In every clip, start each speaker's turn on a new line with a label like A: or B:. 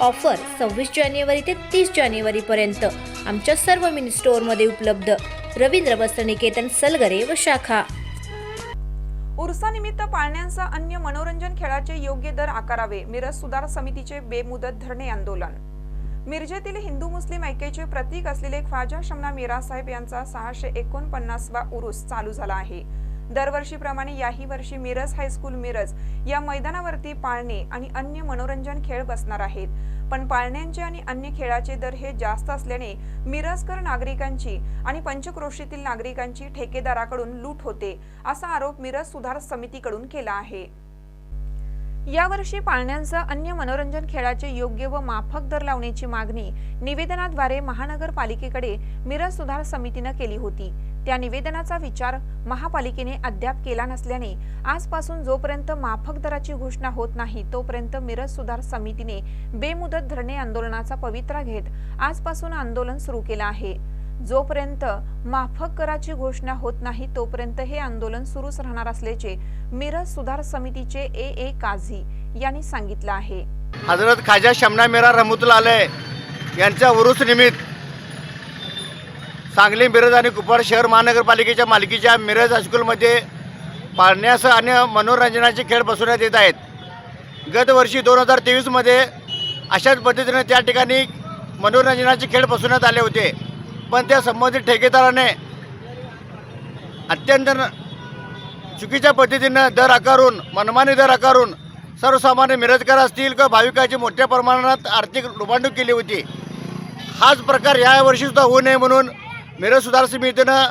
A: Offer सव्वीस जानेवारी ते तीस जानेवारीपर्यंत आमच्या सर्व मिनी स्टोअरमध्ये उपलब्ध. रवींद्र वस्त्रनिकेतन सलगरे व शाखा.
B: उर्सानिमित्त पाळण्यांचा अन्य मनोरंजन खेळाचे योग्य दर आकारावे मिरज सुधार समितीचे बेमुदत धरणे आंदोलन. मिरजेतील हिंदू मुस्लिम ऐक्याचे प्रतीक असलेले ख्वाजा शमना मीरा साहेब यांचा सहाशे एकोणपन्नासवा उरुस चालू झाला आहे. दरवर्षीप्रमाणे याही वर्षी मिरज हायस्कूल मिरज या मैदानावरती पाळणे आणि अन्य मनोरंजन खेळ बसणार आहेत. पण पाळण्यांचे आणि अन्य खेळाचे दर हे जास्त असल्याने मिरजकर नागरिकांची आणि पंचक्रोशीतील नागरिकांची ठेकेदाराकडून लूट होते असा आरोप मिरज सुधार समितीकडून केला आहे. यावर्षी पाळण्यांसह अन्य मनोरंजन खेळाचे योग्य व माफक दर लावण्याची मागणी निवेदनाद्वारे महानगरपालिकेकडे मिरज सुधार समितीनं केली होती. त्या निवेदनाचा विचार महापालिकेने अद्याप केला नसल्याने आजपासून जोपर्यंत माफक दराची घोषणा होत नाही तोपर्यंत मिरज सुधार समितीने बेमुदत धरणे आंदोलनाचा पवित्रा घेत आजपासून आंदोलन सुरू केलं आहे. जोपर्यंत माफक कराची घोषणा होत नाही तोपर्यंत हे आंदोलन सुरूच राहणार असल्याचे मिरज सुधार समितीचे ए. ए. काझी यांनी सांगितलं आहे.
C: हजरत खाजा शमना मेरा रहमतुल्ला आलय यांच्या उरुस निमित्त सांगली मिरज आणि कुपवाड शहर महानगरपालिकेच्या मालकीच्या मिरज हायस्कूलमध्ये पाळण्यास आणि मनोरंजनाचे खेळ बसवण्यात येत आहेत. गतवर्षी दोन हजार तेवीसमध्ये अशाच पद्धतीने त्या ठिकाणी मनोरंजनाचे खेळ बसवण्यात आले होते. पण त्या संबंधित ठेकेदाराने अत्यंत न- चुकीच्या पद्धतीनं दर आकारून मनमानी दर आकारून सर्वसामान्य मिरजकर असतील किंवा भाविकाची मोठ्या प्रमाणात आर्थिक रुबांडूक केली होती. हाच प्रकार यावर्षीसुद्धा होऊ नये म्हणून मिरज सुधार समितीनं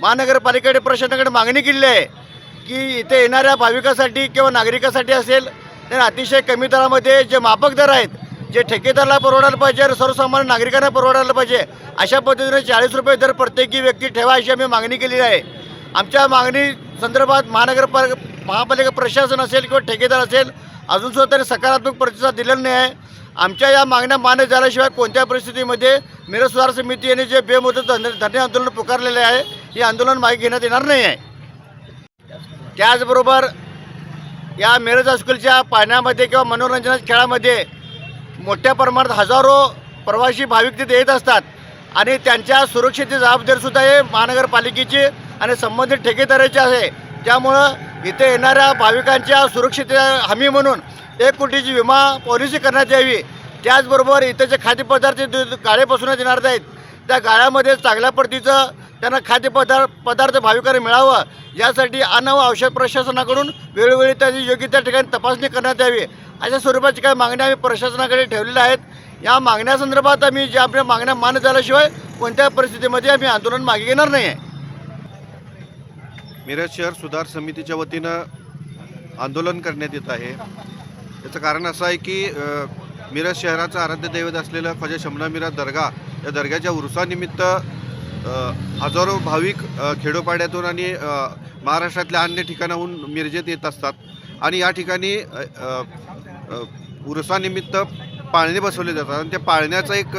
C: महानगरपालिकेकडे प्रशासनाकडे मागणी केली आहे की इथे येणाऱ्या भाविकासाठी किंवा नागरिकासाठी असेल तर अतिशय कमी दरामध्ये जे मापक दर आहेत जे ठेकेदाराला परवडायला पाहिजे आणि सर्वसामान्य नागरिकांना परवडायला पाहिजे अशा पद्धतीने चाळीस रुपये दर प्रत्येकी व्यक्ती ठेवा अशी आम्ही मागणी केलेली आहे. आमच्या मागणी संदर्भात महानगरपालिका महापालिका प्रशासन असेल किंवा ठेकेदार असेल अजूनसुद्धा त्यांनी सकारात्मक प्रतिसाद दिलेला नाही आहे. आमच्या या मागण्या मान्य झाल्याशिवाय कोणत्या परिस्थितीमध्ये मिरज सुधार समिती यांनी जे बेमुदत धरणे आंदोलन पुकारलेले आहे हे आंदोलन मागे घेण्यात येणार नाही आहे. त्याचबरोबर या मिरज हायस्कूलच्या पाण्यामध्ये किंवा मनोरंजनाच्या खेळामध्ये मोठ्या प्रमाणात हजारो प्रवासी भाविक तिथे येत असतात आणि त्यांच्या सुरक्षेची जबाबदारीसुद्धा हे महानगरपालिकेची आणि संबंधित ठेकेदाराची आहे. त्यामुळं इथे येणाऱ्या भाविकांच्या सुरक्षेच्या हमी म्हणून एक कोटीची विमा पॉलिसी करण्यात यावी. त्याचबरोबर इथे जे खाद्यपदार्थ दु- गाळे बसवण्यात येणार आहेत त्या गाळ्यामध्ये चांगल्या पद्धतीचं त्यांना खाद्यपदार्थ पदार्थ भाविकांना मिळावं. यासाठी अन्न व औषध प्रशासनाकडून वेळोवेळी त्याची योग्य त्या ठिकाणी तपासणी करण्यात यावी. अशा स्वरूपाची काही मागण्या आम्ही प्रशासनाकडे ठेवलेल्या आहेत. या मागण्यासंदर्भात आम्ही ज्या आपल्या मागण्या मान्य झाल्याशिवाय कोणत्या परिस्थितीमध्ये आम्ही आंदोलन मागे घेणार नाही आहे
D: मिरज शहर सुधार समितीच्या वतीनं आंदोलन करण्यात येत आहे. याचं कारण असं आहे की मिरज शहराचं आराध्य दैवत असलेलं ख्वाजा शमना दर्गा या दर्ग्याच्या उरुसानिमित्त हजारो भाविक खेडोपाड्यातून आणि महाराष्ट्रातल्या अन्य ठिकाणाहून मिरजेत येत असतात. आणि या ठिकाणी उरसानिमित्त पाळणे बसवले जातात. आणि त्या पाळण्याचं एक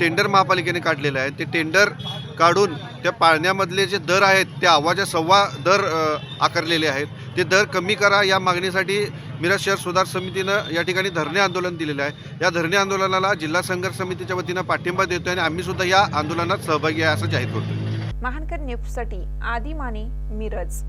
D: टेंडर महापालिकेने काढलेलं आहे. ते टेंडर काढून त्या पाळण्यामधले जे दर आहेत त्या आवाच्या सव्वा दर आकारलेले आहेत. ते दर कमी करा. या मागणीसाठी मिरज शहर सुधार समितीनं या ठिकाणी धरणे आंदोलन दिलेलं आहे. या धरणे आंदोलनाला जिल्हा संघर्ष समितीच्या वतीनं पाठिंबा देतोय आणि आम्ही सुद्धा या आंदोलनात सहभागी आहे असं जाहीर करतोय.
B: महानकर न्यूजसाठी आदी मिरज.